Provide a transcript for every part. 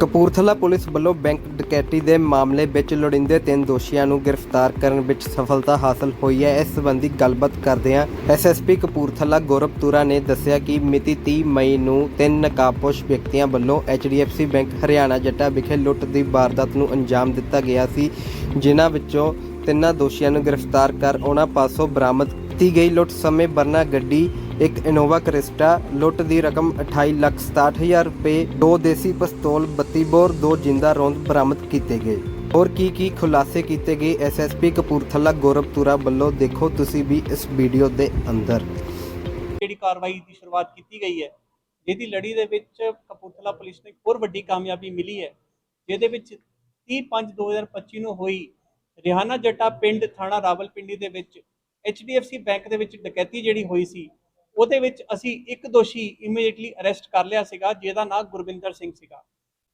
Kapurthala police ਵੱਲੋਂ bank ਡਕੈਤੀ ਦੇ ਮਾਮਲੇ ਵਿੱਚ ਲੋੜੀਂਦੇ ਤਿੰਨ ਦੋਸ਼ੀਆਂ ਨੂੰ ਗ੍ਰਿਫਤਾਰ ਕਰਨ ਵਿੱਚ ਸਫਲਤਾ ਹਾਸਲ ਹੋਈ ਹੈ। ਇਸ ਸੰਬੰਧੀ ਗੱਲਬਾਤ ਕਰਦਿਆਂ ਐਸਐਸਪੀ ਕਪੂਰਥਲਾ ਗੌਰਵਤੂਰਾ ਨੇ ਦੱਸਿਆ ਕਿ ਮਿਤੀ 30 ਮਈ ਨੂੰ ਤਿੰਨ ਨਕਾਬਪੋਸ਼ ਵਿਅਕਤੀਆਂ ਵੱਲੋਂ HDFC ਬੈਂਕ ਹਰਿਆਣਾ ਜੱਟਾ ਵਿਖੇ ਲੁੱਟ ਦੀ ਵਾਰਦਾਤ ਨੂੰ ਅੰਜਾਮ ਦਿੱਤਾ ਗਿਆ ਸੀ, ਜਿਨ੍ਹਾਂ ਵਿੱਚੋਂ ਤਿੰਨਾਂ ਦੋਸ਼ੀਆਂ ਨੂੰ ਗ੍ਰਿਫਤਾਰ ਕਰ ਉਹਨਾਂ ਪਾਸੋਂ ਬਰਾਮਦ ਕੀਤੀ ਗਈ। ਲੁੱਟ ਸਮੇਂ ਬਰਨਾ ਗੱਡੀ ਇੱਕ ਇਨੋਵਾ ਕ੍ਰਿਸਟਾ ਲੁੱਟ ਦੀ ਰਕਮ 28 ਲੱਖ 67000 ਰੁਪਏ, ਦੋ ਦੇਸੀ ਪਿਸਤੌਲ 32 ਬੋਰ, ਦੋ ਜਿੰਦਾ ਰੋਂਦ ਬਰਾਮਦ ਕੀਤੇ ਗਏ। ਹੋਰ ਕੀ ਕੀ ਖੁਲਾਸੇ ਕੀਤੇ ਗਏ? ਐਸਐਸਪੀ ਕਪੂਰਥਲਾ ਗੌਰਵ ਵੱਲੋਂ ਦੇਖੋ ਤੁਸੀਂ ਵੀ ਇਸ ਵੀਡੀਓ ਦੇ ਅੰਦਰ। ਜਿਹੜੀ ਕਾਰਵਾਈ ਦੀ ਸ਼ੁਰੂਆਤ ਕੀਤੀ ਗਈ ਹੈ, ਜਿਹਦੀ ਲੜੀ ਦੇ ਵਿੱਚ ਕਪੂਰਥਲਾ ਪੁਲਿਸ ਨੂੰ ਇੱਕ ਹੋਰ ਵੱਡੀ ਕਾਮਯਾਬੀ ਮਿਲੀ ਹੈ, ਜਿਹਦੇ ਵਿੱਚ 30/5/2025 ਨੂੰ ਹੋਈ ਰਿਹਾਨਾ ਜੱਟਾ ਪਿੰਡ ਥਾਣਾ ਰਾਵਲਪਿੰਡੀ ਦੇ ਵਿੱਚ HDFC ਬੈਂਕ ਦੇ ਵਿੱਚ ਡਕੈਤੀ ਜਿਹੜੀ ਹੋਈ ਸੀ ਉਹਦੇ ਵਿੱਚ ਅਸੀਂ ਇੱਕ ਦੋਸ਼ੀ ਇਮੀਡੀਏਟਲੀ ਅਰੈਸਟ ਕਰ ਲਿਆ ਸੀਗਾ ਜਿਹਦਾ ਨਾਮ ਗੁਰਵਿੰਦਰ ਸਿੰਘ ਸੀਗਾ।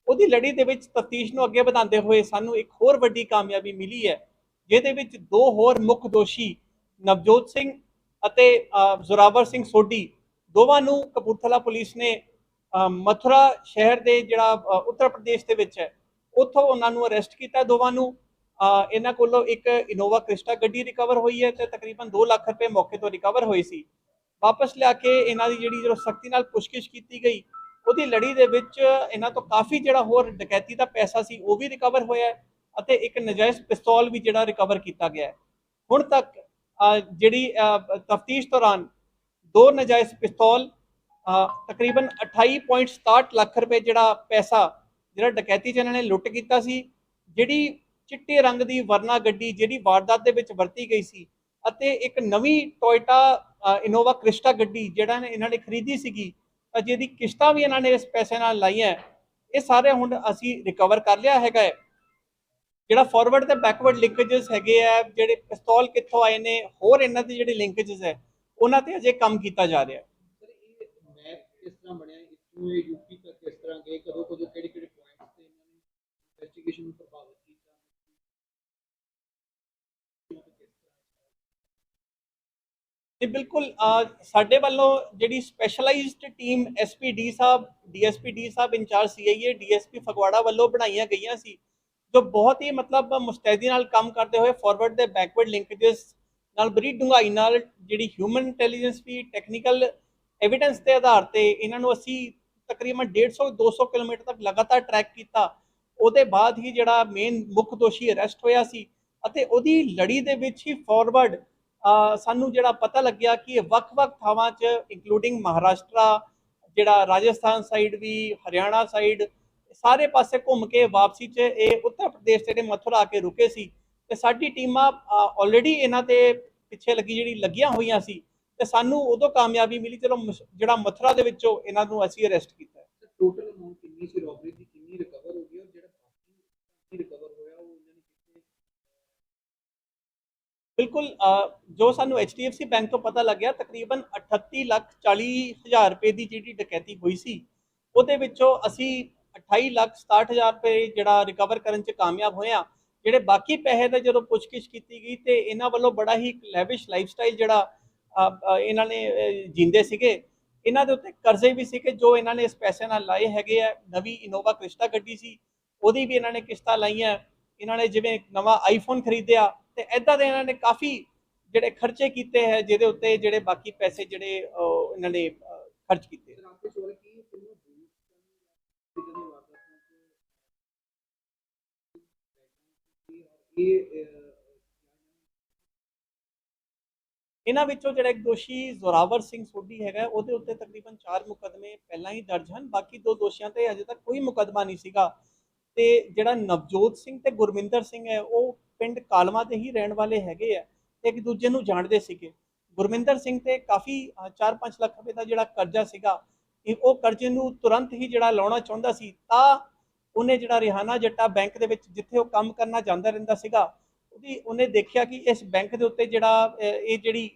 ਉਹਦੀ ਲੜੀ ਦੇ ਵਿੱਚ ਤਫਤੀਸ਼ ਨੂੰ ਅੱਗੇ ਵਧਾਉਂਦੇ ਹੋਏ ਸਾਨੂੰ ਇੱਕ ਹੋਰ ਵੱਡੀ ਕਾਮਯਾਬੀ ਮਿਲੀ ਹੈ ਜਿਹਦੇ ਵਿੱਚ ਦੋ ਹੋਰ ਮੁੱਖ ਦੋਸ਼ੀ ਨਵਜੋਤ ਸਿੰਘ ਅਤੇ ਜ਼ੋਰਾਵਰ ਸਿੰਘ ਸੋਢੀ ਦੋਵਾਂ ਨੂੰ ਕਪੂਰਥਲਾ ਪੁਲਿਸ ਨੇ ਮਥੁਰਾ ਸ਼ਹਿਰ ਦੇ ਜਿਹੜਾ ਉੱਤਰ ਪ੍ਰਦੇਸ਼ ਦੇ ਵਿੱਚ ਹੈ ਉੱਥੋਂ ਉਹਨਾਂ ਨੂੰ ਅਰੈਸਟ ਕੀਤਾ ਦੋਵਾਂ ਨੂੰ। ਅ, ਇਹਨਾਂ ਕੋਲੋਂ ਇੱਕ ਇਨੋਵਾ ਕ੍ਰਿਸਟਾ ਗੱਡੀ ਰਿਕਵਰ ਹੋਈ ਹੈ ਤੇ ਤਕਰੀਬਨ 2 ਲੱਖ ਰੁਪਏ ਮੌਕੇ ਤੋਂ ਰਿਕਵਰ ਹੋਏ ਸੀ। ਵਾਪਸ ਲਿਆ ਕੇ ਇਹਨਾਂ ਦੀ ਜਿਹੜੀ ਜਦੋਂ ਸਖਤੀ ਨਾਲ ਪੁੱਛਗਿੱਛ ਕੀਤੀ ਗਈ ਉਹਦੀ ਲੜੀ ਦੇ ਵਿੱਚ ਇਹਨਾਂ ਤੋਂ ਕਾਫੀ ਜਿਹੜਾ ਹੋਰ ਡਕੈਤੀ ਦਾ ਪੈਸਾ ਸੀ ਉਹ ਵੀ ਰਿਕਵਰ ਹੋਇਆ ਹੈ ਅਤੇ ਇੱਕ ਨਜਾਇਜ਼ ਪਿਸਤੌਲ ਵੀ ਜਿਹੜਾ ਰਿਕਵਰ ਕੀਤਾ ਗਿਆ ਹੈ। ਹੁਣ ਤੱਕ ਜਿਹੜੀ ਤਫਤੀਸ਼ ਦੌਰਾਨ ਦੋ ਨਜਾਇਜ਼ ਪਿਸਤੌਲ ਅ, ਤਕਰੀਬਨ 28.67 ਲੱਖ ਰੁਪਏ ਜਿਹੜਾ ਪੈਸਾ ਜਿਹੜਾ ਡਕੈਤੀ ਚ ਇਹਨਾਂ ਨੇ ਲੁੱਟ ਕੀਤਾ ਸੀ ਜਿਹੜੀ ਚਿੱਟੇ ਰੰਗ ਦੀ ਵਰਨਾ ਗੱਡੀ ਜਿਹੜੀ ਵਾਰਦਾਤ ਦੇ ਵਿੱਚ ਵਰਤੀ ਗਈ ਸੀ ਅਤੇ ਇੱਕ ਨਵੀਂ ਟੋਇਟਾ ਇਨੋਵਾ ਕ੍ਰਿਸਟਾ ਗੱਡੀ ਜਿਹੜਾ ਇਹਨਾਂ ਨੇ ਖਰੀਦੀ ਸੀਗੀ ਜਿਹਦੀ ਕਿਸ਼ਤਾਂ ਵੀ ਇਹਨਾਂ ਨੇ ਇਸ ਪੈਸੇ ਨਾਲ ਲਾਈਆਂ। ਇਹ ਸਾਰੇ ਹੁਣ ਅਸੀਂ ਰਿਕਵਰ ਕਰ ਲਿਆ ਹੈਗਾ ਜਿਹੜਾ ਫਾਰਵਰਡ ਤੇ ਬੈਕਵਰਡ ਲਿੰਕੇजेस ਹੈਗੇ ਆ, ਜਿਹੜੇ ਪਿਸਤੌਲ ਕਿੱਥੋਂ ਆਏ ਨੇ, ਹੋਰ ਇਹਨਾਂ ਦੇ ਜਿਹੜੇ ਲਿੰਕੇजेस ਹੈ, ਉਹਨਾਂ ਤੇ ਅਜੇ ਕੰਮ ਕੀਤਾ ਜਾ ਰਿਹਾ ਹੈ। ਇਹ ਮੈਪ ਕਿਸ ਤਰ੍ਹਾਂ ਬਣਿਆ? ਇਸ ਨੂੰ ਯੂਪੀ ਤੱਕ ਬਿਲਕੁਲ ਸਾਡੇ ਵੱਲੋਂ ਜਿਹੜੀ ਸਪੈਸ਼ਲਾਈਜ਼ਡ ਟੀਮ ਐਸਪੀਡੀ ਸਾਹਿਬ ਡੀਐਸਪੀਡੀ ਸਾਹਿਬ ਇੰਚਾਰਜ ਸੀਆਈਏ ਡੀਐਸਪੀ ਫਗਵਾੜਾ ਵੱਲੋਂ ਬਣਾਈਆਂ ਗਈਆਂ ਸੀ, ਜੋ ਬਹੁਤ ਹੀ ਮਤਲਬ ਮੁਸਤੈਦੀ ਨਾਲ ਕੰਮ ਕਰਦੇ ਹੋਏ ਫਾਰਵਰਡ ਦੇ ਬੈਕਵਰਡ ਲਿੰਕੇजेस ਨਾਲ, ਬੜੀ ਡੂੰਘਾਈ ਨਾਲ ਜਿਹੜੀ ਹਿਊਮਨ ਇੰਟੈਲੀਜੈਂਸ ਵੀ ਟੈਕਨੀਕਲ ਐਵੀਡੈਂਸ ਦੇ ਆਧਾਰ ਤੇ ਇਹਨਾਂ ਨੂੰ ਅਸੀਂ ਤਕਰੀਬਨ 150 200 ਕਿਲੋਮੀਟਰ ਤੱਕ ਲਗਾਤਾਰ ਟਰੈਕ ਕੀਤਾ, ਉਹਦੇ ਬਾਅਦ ਹੀ ਜਿਹੜਾ ਮੇਨ ਮੁੱਖ ਦੋਸ਼ੀ ਅਰੈਸਟ ਹੋਇਆ ਸੀ, ਅਤੇ ਉਹਦੀ ਲੜੀ ਦੇ ਵਿੱਚ ਹੀ ਫਾਰਵਰਡ ਸਾਨੂੰ ਜਿਹੜਾ ਪਤਾ ਲੱਗਿਆ ਕਿ ਇਹ ਵੱਖ-ਵੱਖ ਥਾਵਾਂ 'ਚ ਇੰਕਲੂਡਿੰਗ ਮਹਾਰਾਸ਼ਟਰਾ, ਜਿਹੜਾ ਰਾਜਸਥਾਨ ਸਾਈਡ ਵੀ, ਹਰਿਆਣਾ ਸਾਈਡ ਸਾਰੇ ਪਾਸੇ ਘੁੰਮ ਕੇ ਵਾਪਸੀ 'ਚ ਇਹ ਉੱਤਰ ਪ੍ਰਦੇਸ਼ ਦੇ ਮਥੁਰਾ ਆ ਕੇ ਰੁਕੇ ਸੀ ਤੇ ਸਾਡੀ ਟੀਮਾਂ ਆਲਰੇਡੀ ਇਹਨਾਂ ਤੇ ਪਿੱਛੇ ਲੱਗੀ ਜਿਹੜੀ ਲੱਗੀਆਂ ਹੋਈਆਂ ਸੀ ਤੇ ਸਾਨੂੰ ਉਦੋਂ ਕਾਮਯਾਬੀ ਮਿਲੀ ਜਦੋਂ ਜਿਹੜਾ ਮਥੁਰਾ ਦੇ ਵਿੱਚੋਂ ਇਹਨਾਂ ਨੂੰ ਅਸੀਂ ਅਰੈਸਟ ਕੀਤਾ। ਟੋਟਲ ਅਮਾਉਂਟ ਕਿੰਨੀ ਸੀ ਰੋਬਰੀ ਦੀ ਕਿੰਨੀ ਰਿਕਵਰ ਹੋ ਗਈ ਔਰ ਜਿਹੜਾ ਬਾਕੀ ਰਿਕਵਰ ਹੋਇਆ ਉਹ ਇਹਨਾਂ ਨੇ ਕਿੱਥੇ ਬਿਲਕੁਲ ਜੋ ਸਾਨੂੰ HDFC ਬੈਂਕ ਤੋਂ ਪਤਾ ਲੱਗਿਆ ਤਕਰੀਬਨ 38 ਲੱਖ 40 ਹਜ਼ਾਰ ਰੁਪਏ ਦੀ ਜਿਹੜੀ ਡਕੈਤੀ ਹੋਈ ਸੀ ਉਹਦੇ ਵਿੱਚੋਂ ਅਸੀਂ 28 ਲੱਖ 67 ਹਜ਼ਾਰ ਰੁਪਏ ਜਿਹੜਾ ਰਿਕਵਰ ਕਰਨ 'ਚ ਕਾਮਯਾਬ ਹੋਏ ਹਾਂ। ਜਿਹੜੇ ਬਾਕੀ ਪੈਸੇ ਦਾ ਜਦੋਂ ਪੁੱਛਗਿੱਛ ਕੀਤੀ ਗਈ ਤੇ ਇਹਨਾਂ ਵੱਲੋਂ ਬੜਾ ਹੀ ਲੈਵਿਸ਼ ਲਾਈਫਸਟਾਈਲ ਜਿਹੜਾ ਇਹਨਾਂ ਨੇ ਅ, ਜੀਂਦੇ ਸੀਗੇ। ਇਹਨਾਂ ਦੇ ਉੱਤੇ ਕਰਜ਼ੇ ਵੀ ਸੀਗੇ ਜੋ ਇਹਨਾਂ ਨੇ ਇਸ ਪੈਸੇ ਨਾਲ ਲਾਏ ਹੈਗੇ ਆ। ਨਵੀਂ ਇਨੋਵਾ ਕ੍ਰਿਸਟਾ ਗੱਡੀ ਸੀ ਉਹਦੀ ਵੀ ਇਹਨਾਂ ਨੇ ਕਿਸ਼ਤਾਂ ਲਾਈਆਂ। ਇਹਨਾਂ ਨੇ ਜਿਵੇਂ ਨਵਾਂ ਆਈਫੋਨ ਖਰੀਦਿਆ ਤੇ ਐਦਾਂ ਦੇ ਇਹਨਾਂ ਨੇ ਕਾਫੀ ਜਿਹੜੇ ਖਰਚੇ ਕੀਤੇ ਹੈ ਜਿਹਦੇ ਉੱਤੇ ਜਿਹੜੇ ਬਾਕੀ ਪੈਸੇ ਜਿਹੜੇ ਇਹਨਾਂ ਨੇ ਖਰਚ ਕੀਤੇ ਇਹਨਾਂ ਵਿੱਚੋਂ ਜਿਹੜਾ ਇੱਕ ਦੋਸ਼ੀ ਜ਼ੋਰਾਵਰ ਸਿੰਘ ਸੋਢੀ ਹੈਗਾ ਉਹਦੇ ਉੱਤੇ ਤਕਰੀਬਨ 4 ਮੁਕਦਮੇ ਪਹਿਲਾਂ ਹੀ ਦਰਜ ਹਨ। ਬਾਕੀ ਦੋ ਦੋਸ਼ੀਆਂ ਤੇ ਅਜੇ ਤੱਕ ਕੋਈ ਮੁਕਦਮਾ ਨਹੀਂ ਸੀਗਾ। ਤੇ ਜਿਹੜਾ ਨਵਜੋਤ ਸਿੰਘ ਤੇ ਗੁਰਮਿੰਦਰ ਸਿੰਘ ਹੈ ਉਹ ਪਿੰਡ ਕਾਲਵਾ ਦੇ ਹੀ ਰਹਿਣ ਵਾਲੇ ਹੈਗੇ ਆ, ਇੱਕ ਦੂਜੇ ਨੂੰ ਜਾਣਦੇ ਸੀਗੇ। ਗੁਰਮਿੰਦਰ ਸਿੰਘ ਤੇ ਕਾਫੀ 4-5 ਲੱਖ ਰੁਪਏ ਦਾ ਜਿਹੜਾ ਕਰਜ਼ਾ ਸੀਗਾ ਉਹ ਕਰਜ਼ੇ ਨੂੰ ਤੁਰੰਤ ਹੀ ਜਿਹੜਾ ਲਾਉਣਾ ਚਾਹੁੰਦਾ ਸੀ, ਤਾਂ ਉਹਨੇ ਜਿਹੜਾ ਰਿਹਾਨਾ ਜੱਟਾ ਬੈਂਕ ਦੇ ਵਿੱਚ ਜਿੱਥੇ ਉਹ ਕੰਮ ਕਰਨਾ ਜਾਂਦਾ ਰਹਿੰਦਾ ਸੀਗਾ, ਉਹਦੀ, ਉਹਨੇ ਦੇਖਿਆ ਕਿ ਇਸ ਬੈਂਕ ਦੇ ਉੱਤੇ ਜਿਹੜਾ ਇਹ ਜਿਹੜੀ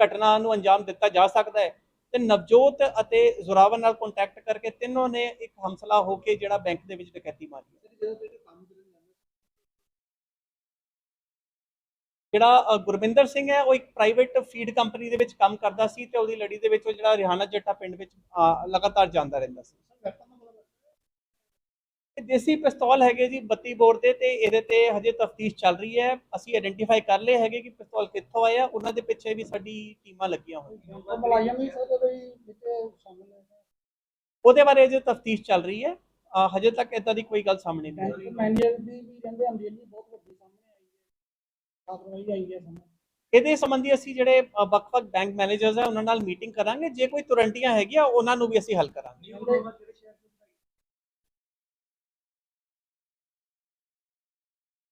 ਘਟਨਾ ਨੂੰ ਅੰਜਾਮ ਦਿੱਤਾ ਜਾ ਸਕਦਾ ਹੈ, ਤੇ ਨਵਜੋਤ ਅਤੇ ਜ਼ੋਰਾਵਰ ਨਾਲ ਕੰਟੈਕਟ ਕਰਕੇ ਤਿੰਨੋਂ ਨੇ ਇੱਕ ਹਮਸਲਾ ਹੋ ਕੇ ਜਿਹੜਾ ਬੈਂਕ ਦੇ ਵਿੱਚ ਡਕੈਤੀ ਮਾਰੀ ਜਿਹੜਾ ਗੁਰਵਿੰਦਰ ਸਿੰਘ ਹੈ ਉਹ ਇੱਕ ਪ੍ਰਾਈਵੇਟ ਫੀਡ ਕੰਪਨੀ ਦੇ ਵਿੱਚ ਕੰਮ ਕਰਦਾ ਸੀ ਤੇ ਉਹਦੀ ਲੜੀ ਦੇ ਵਿੱਚ ਉਹ ਜਿਹੜਾ ਰਿਹਾਨਾ ਜੱਟਾ ਪਿੰਡ ਵਿੱਚ ਲਗਾਤਾਰ ਜਾਂਦਾ ਰਹਿੰਦਾ ਸੀ। ਇਹ ਦੇਸੀ ਪਿਸਤੌਲ ਹੈਗੇ ਜੀ 32 ਬੋਰ ਤੇ ਤੇ ਇਹਦੇ ਤੇ ਹਜੇ ਤਫਤੀਸ਼ ਚੱਲ ਰਹੀ ਹੈ। ਅਸੀਂ ਆਇਡੈਂਟੀਫਾਈ ਕਰ ਲਏ ਹੈਗੇ ਕਿ ਪਿਸਤੌਲ ਕਿੱਥੋਂ ਆਇਆ ਉਹਨਾਂ ਦੇ ਪਿੱਛੇ ਵੀ ਸਾਡੀ ਟੀਮਾਂ ਲੱਗੀਆਂ ਹੋਈਆਂ। ਤਾਂ ਮਲਾਜ਼ਮ ਵੀ ਸਰ ਕੋਈ ਵਿੱਚ ਸ਼ਾਮਲ ਹੈ ਉਹਦੇ ਬਾਰੇ ਅਜੇ ਤਫਤੀਸ਼ ਚੱਲ ਰਹੀ ਹੈ। ਹਜੇ ਤੱਕ ਇਦਾਂ ਦੀ ਕੋਈ ਗੱਲ ਸਾਹਮਣੇ ਨਹੀਂ ਆਈ। ਮੈਨੇਜਰ ਦੀ ਵੀ ਕਹਿੰਦੇ ਅਮਰੀਲੀ ਬਹੁਤ ਇਹਦੇ ਸੰਬੰਧੀ ਅਸੀਂ ਜਿਹੜੇ ਅ, ਵੱਖ-ਵੱਖ ਬੈਂਕ ਮੈਨੇਜਰਸ ਹੈ ਉਹਨਾਂ ਨਾਲ ਮੀਟਿੰਗ ਕਰਾਂਗੇ। ਜੇ ਕੋਈ ਤੁਰੰਟੀਆਂ ਹੈਗੀਆਂ ਉਹਨਾਂ ਨੂੰ ਵੀ ਅਸੀਂ ਹੱਲ ਕਰਾਂਗੇ।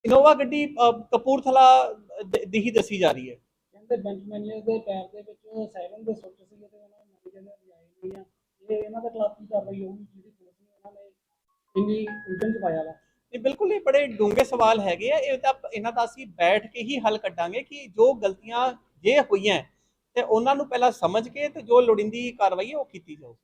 ਇਨੋਵਾ ਗੱਡੀ ਅ, ਕਪੂਰਥਲਾ ਦ- ਦੀ ਹੀ ਦੱਸੀ ਜਾ ਰਹੀ ਹੈ। ਕਹਿੰਦੇ ਬੈਂਕ ਮੈਨੇਜਰ ਦੇ ਪੈਰ ਦੇ ਵਿੱਚ ਸੈਵਨ ਦੇ ਸੁੱਟ ਸੀਗੇ ਤੇ ਉਹਨਾਂ ਨੇ ਮੈਨੇਜਰ ਨੇ ਲਿਆਏ ਨਹੀਂ ਆ। ਇਹ ਇਹਨਾਂ ਦੇ ਖਿਲਾਫ ਕੀ ਕਾਰਵਾਈ ਹੋਊਗੀ ਜਿਹੜੀ ਪੁਲਿਸ ਨੇ ਉਹਨਾਂ ਨੇ ਇੰਨੀ ਉਲਝਣ ਚ ਪਾਇਆ ਵਾ। ਇਹ ਬਿਲਕੁਲ ਇਹ ਬੜੇ ਡੂੰਘੇ ਸਵਾਲ ਹੈਗੇ ਆ, ਇਹ ਤਾਂ ਇਹਨਾਂ ਦਾ ਅਸੀਂ ਬੈਠ ਕੇ ਹੀ ਹੱਲ ਕੱਢਾਂਗੇ ਕਿ ਜੋ ਗਲਤੀਆਂ ਜੇ ਹੋਈਆਂ ਤੇ ਉਹਨਾਂ ਨੂੰ ਪਹਿਲਾਂ ਸਮਝ ਕੇ ਤੇ ਜੋ ਲੋੜੀਂਦੀ ਕਾਰਵਾਈ ਹੈ ਉਹ ਕੀਤੀ ਜਾਊ।